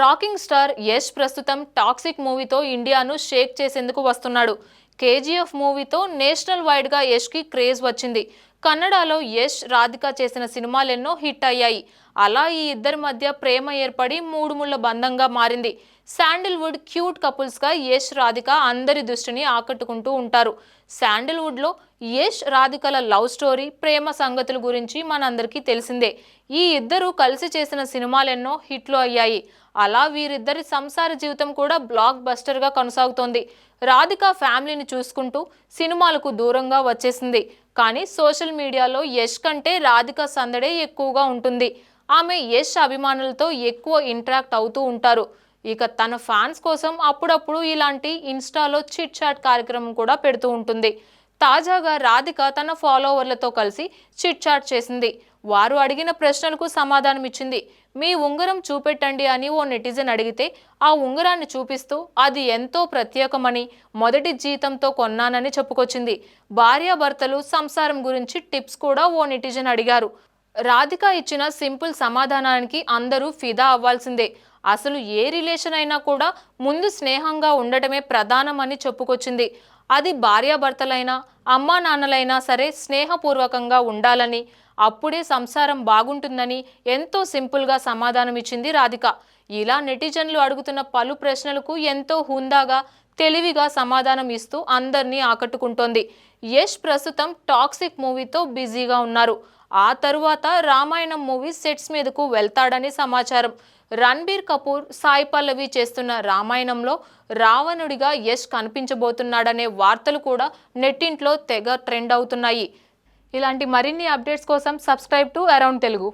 Rocking star Yash ప్రస్తుతం toxic మూవీతో ఇండియాను షేక్ చేసేందుకు వస్తున్నాడు. కేజీఎఫ్ మూవీతో నేషనల్ వైడ్గా యష్కి క్రేజ్ వచ్చింది. కన్నడలో యష్ రాధిక చేసిన సినిమాలెన్నో హిట్ అయ్యాయి. అలా ఈ ఇద్దరి మధ్య ప్రేమ ఏర్పడి మూడు ముళ్ళ బంధంగా మారింది. శాండిల్వుడ్ క్యూట్ కపుల్స్గా యష్ రాధిక అందరి దృష్టిని ఆకట్టుకుంటూ ఉంటారు. శాండిల్వుడ్లో యష్ రాధికల లవ్ స్టోరీ ప్రేమ సంగతుల గురించి మనందరికీ తెలిసిందే. ఈ ఇద్దరు కలిసి చేసిన సినిమాలెన్నో హిట్లు అయ్యాయి. అలా వీరిద్దరి సంసార జీవితం కూడా బ్లాక్ బస్టర్గా కొనసాగుతోంది. రాధిక ఫ్యామిలీని చూసుకుంటూ సినిమాలకు దూరంగా వచ్చేసింది. కానీ సోషల్ మీడియాలో యష్ కంటే రాధిక సందడే ఎక్కువగా ఉంటుంది. ఆమె యష్ అభిమానులతో ఎక్కువ ఇంటరాక్ట్ అవుతూ ఉంటారు. ఇక తన ఫ్యాన్స్ కోసం అప్పుడప్పుడు ఇలాంటి ఇన్స్టాలో చిట్ చాట్ కార్యక్రమం కూడా పెడుతూ ఉంటుంది. తాజాగా రాధిక తన ఫాలోవర్లతో కలిసి చిట్ చాట్ చేసింది. వారు అడిగిన ప్రశ్నలకు సమాధానం ఇచ్చింది. మీ ఉంగరం చూపెట్టండి అని ఓ నెటిజన్ అడిగితే ఆ ఉంగరాన్ని చూపిస్తూ అది ఎంతో ప్రత్యేకమని మొదటి జీతంతో కొన్నానని చెప్పుకొచ్చింది. భార్యాభర్తలు సంసారం గురించి టిప్స్ కూడా ఓ నెటిజన్ అడిగారు. రాధిక ఇచ్చిన సింపుల్ సమాధానానికి అందరూ ఫిదా అవ్వాల్సిందే. అసలు ఏ రిలేషన్ అయినా కూడా ముందు స్నేహంగా ఉండటమే ప్రధానమని చెప్పుకొచ్చింది. అది భార్యాభర్తలైనా అమ్మా నాన్నలైనా సరే స్నేహపూర్వకంగా ఉండాలని అప్పుడే సంసారం బాగుంటుందని ఎంతో సింపుల్గా సమాధానం ఇచ్చింది రాధిక. ఇలా నెటిజన్లు అడుగుతున్న పలు ప్రశ్నలకు ఎంతో హుందాగా తెలివిగా సమాధానం ఇస్తూ అందరినీ ఆకట్టుకుంటోంది. యష్ ప్రస్తుతం టాక్సిక్ మూవీతో బిజీగా ఉన్నారు. ఆ తరువాత రామాయణం మూవీ సెట్స్ మీదకు వెళ్తాడని సమాచారం. రణబీర్ కపూర్ సాయి పల్లవి చేస్తున్న రామాయణంలో రావణుడిగా యష్ కనిపించబోతున్నాడనే వార్తలు కూడా నెట్టింట్లో తెగ ట్రెండ్ అవుతున్నాయి. ఇలాంటి మరిన్ని అప్డేట్స్ కోసం సబ్స్క్రైబ్ టు అరౌండ్ తెలుగు.